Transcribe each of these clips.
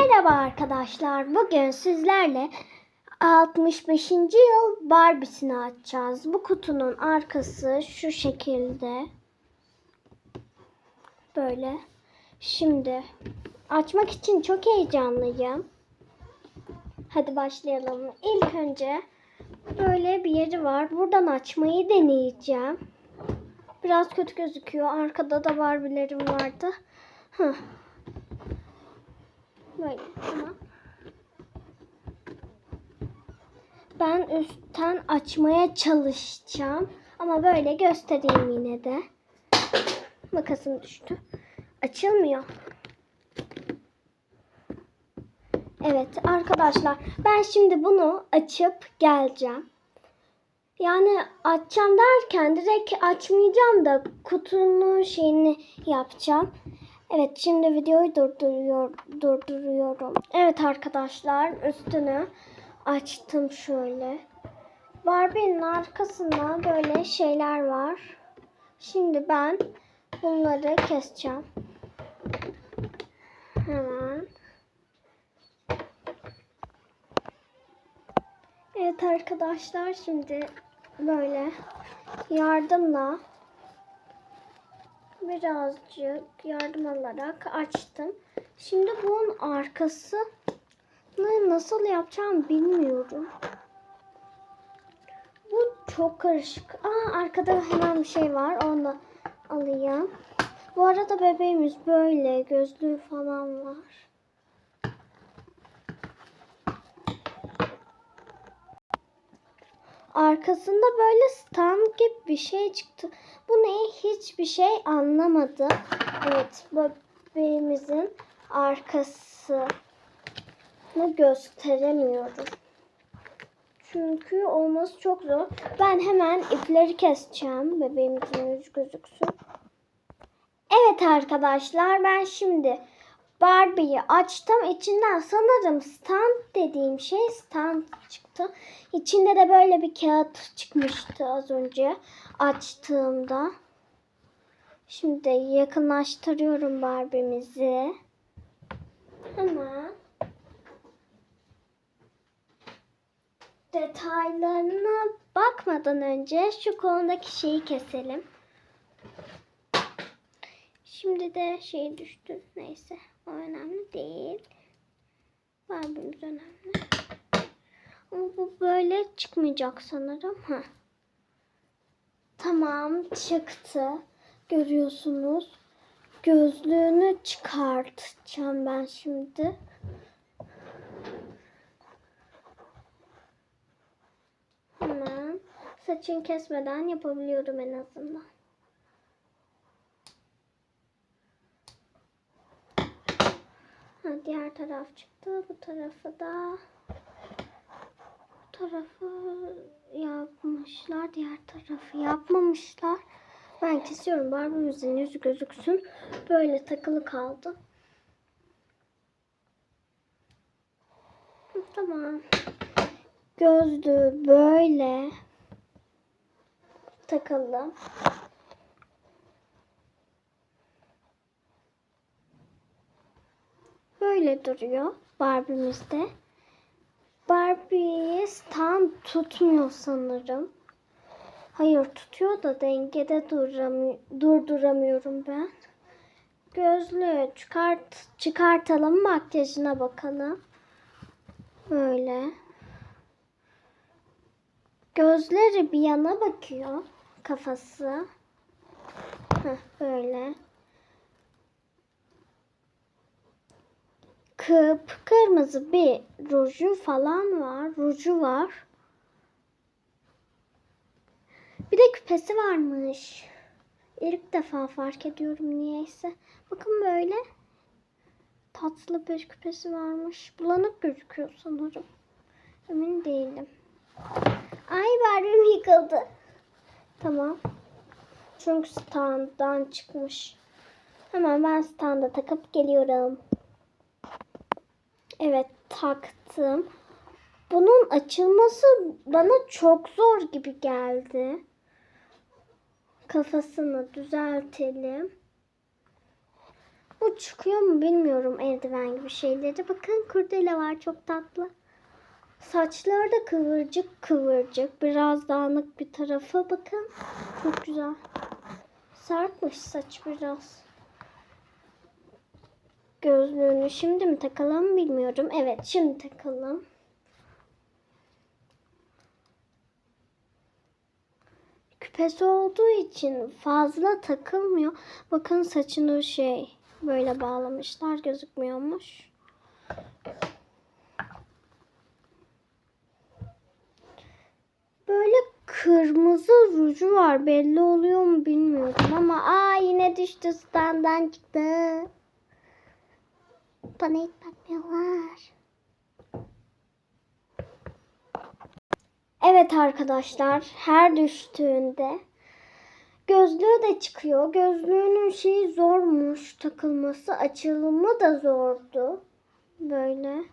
Merhaba arkadaşlar. Bugün sizlerle 65. yıl Barbie'sini açacağız. Bu kutunun arkası şu şekilde. Böyle. Şimdi açmak için çok heyecanlıyım. Hadi başlayalım. İlk önce böyle bir yeri var. Buradan açmayı deneyeceğim. Biraz kötü gözüküyor. Arkada da Barbie'lerim vardı. Hıh. Böyle tamam. Ben üstten açmaya çalışacağım. Ama böyle göstereyim yine de. Makasım düştü. Açılmıyor. Evet arkadaşlar ben şimdi bunu açıp geleceğim. Yani açacağım derken direkt açmayacağım da kutunun şeyini yapacağım. Evet şimdi videoyu durduruyor, durduruyorum. Evet arkadaşlar üstünü açtım şöyle. Barbie'nin arkasında böyle şeyler var. Şimdi ben bunları keseceğim. Hemen. Evet arkadaşlar şimdi böyle yardımla birazcık yardım alarak açtım. Şimdi bunun arkası nasıl yapacağım bilmiyorum. Bu çok karışık. Aa arkada hemen bir şey var. Onu alayım. Bu arada bebeğimiz böyle gözlüğü falan var. Arkasında böyle stand gibi bir şey çıktı. Bu ne? Hiçbir şey anlamadım. Evet, bebeğimizin arkasını gösteremiyorum. Çünkü olması çok zor. Ben hemen ipleri keseceğim. Bebeğimizin yüzü gözüksün. Evet arkadaşlar ben şimdi Barbie'yi açtım. İçinden sanırım stand dediğim şey stand çıktı. İçinde de böyle bir kağıt çıkmıştı az önce açtığımda. Şimdi yakınlaştırıyorum Barbie'mizi. Hemen. Detaylarına bakmadan önce şu kolundaki şeyi keselim. Şimdi de şey düştü. Neyse. O önemli değil. Barbie'miz önemli. Ama bu böyle çıkmayacak sanırım. Heh. Tamam çıktı. Görüyorsunuz. Gözlüğünü çıkartacağım ben şimdi. Hemen saçını kesmeden yapabiliyorum en azından. Ha, diğer taraf çıktı. Bu tarafı da bu tarafı yapmışlar. Diğer tarafı yapmamışlar. Ben kesiyorum. Barbie'mizin yüzü gözüksün. Böyle takılı kaldı. Tamam. Gözlüğü böyle takılı. Böyle duruyor Barbie'mizde. Barbie stand tutmuyor sanırım. Hayır tutuyor da dengede duramı durduramıyorum ben. Gözlüğü çıkart çıkartalım makyajına bakalım. Böyle. Gözleri bir yana bakıyor. Kafası. Heh, böyle. Kıpkırmızı bir ruju falan var. Ruju var. Bir de küpesi varmış. İlk defa fark ediyorum niyeyse. Bakın böyle. Tatlı bir küpesi varmış. Bulanık gözüküyor sanırım. Emin değilim. Ay Barbie'm yıkıldı. Tamam. Çünkü standdan çıkmış. Hemen ben standa takıp geliyorum. Evet taktım. Bunun açılması bana çok zor gibi geldi. Kafasını düzeltelim. Bu çıkıyor mu bilmiyorum eldiven gibi şeyleri. Bakın kurdele var çok tatlı. Saçları da kıvırcık kıvırcık. Biraz dağınık bir tarafı. Bakın çok güzel. Sarkmış saç biraz. Gözlüğünü şimdi mi takalım bilmiyorum. Evet şimdi takalım. Küpesi olduğu için fazla takılmıyor. Bakın saçını şey böyle bağlamışlar gözükmüyormuş. Böyle kırmızı ruju var. Belli oluyor mu bilmiyorum ama aa yine düştü standdan çıktı. Bana hiç bakmıyorlar. Evet arkadaşlar her düştüğünde gözlüğü de çıkıyor. Gözlüğünün şeyi zormuş takılması. Açılımı da zordu. Böyle.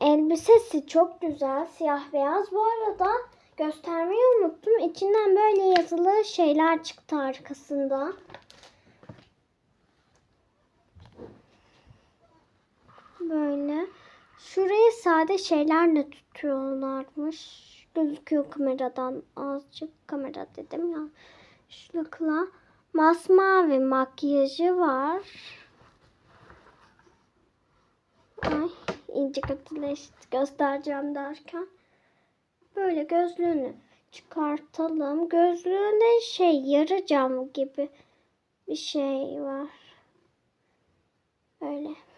Elbisesi çok güzel. Siyah beyaz. Bu arada göstermeyi unuttum. İçinden böyle yazılı şeyler çıktı arkasında. Böyle. Şurayı sade şeylerle tutuyorlarmış. Gözüküyor kameradan azıcık. Kamera dedim ya. Şlıkla. Masmavi makyajı var. Ay ince kötüleşti göstereceğim derken. Böyle gözlüğünü çıkartalım. Gözlüğünde şey yarı cam gibi bir şey var. Böyle.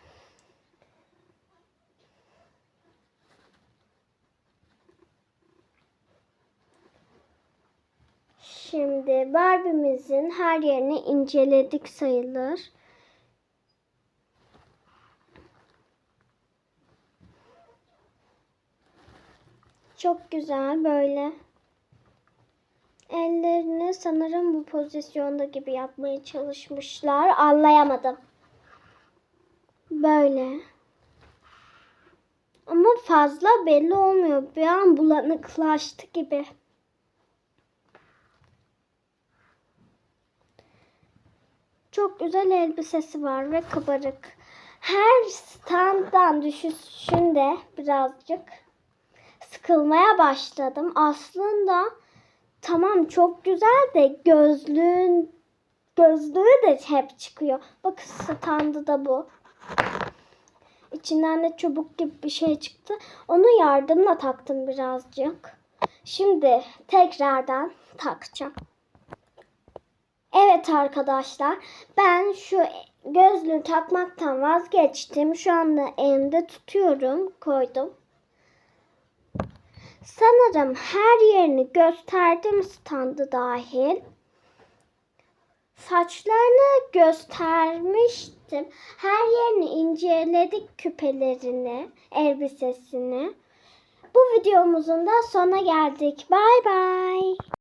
Şimdi Barbie'mizin her yerini inceledik sayılır. Çok güzel böyle. Ellerini sanırım bu pozisyonda gibi yapmaya çalışmışlar. Anlayamadım. Böyle. Ama fazla belli olmuyor. Bir an bulanıklaştı gibi. Çok güzel elbisesi var ve kabarık. Her standdan düşüşünde birazcık sıkılmaya başladım. Aslında tamam çok güzel de gözlüğün gözlüğü de hep çıkıyor. Bakın standı da bu. İçinden de çubuk gibi bir şey çıktı. Onu yardımla taktım birazcık. Şimdi tekrardan takacağım. Evet arkadaşlar ben şu gözlüğü takmaktan vazgeçtim. Şu anda elimde tutuyorum. Koydum. Sanırım her yerini gösterdim standı dahil. Saçlarını göstermiştim. Her yerini inceledik küpelerini, elbisesini. Bu videomuzun da sona geldik. Bay bay.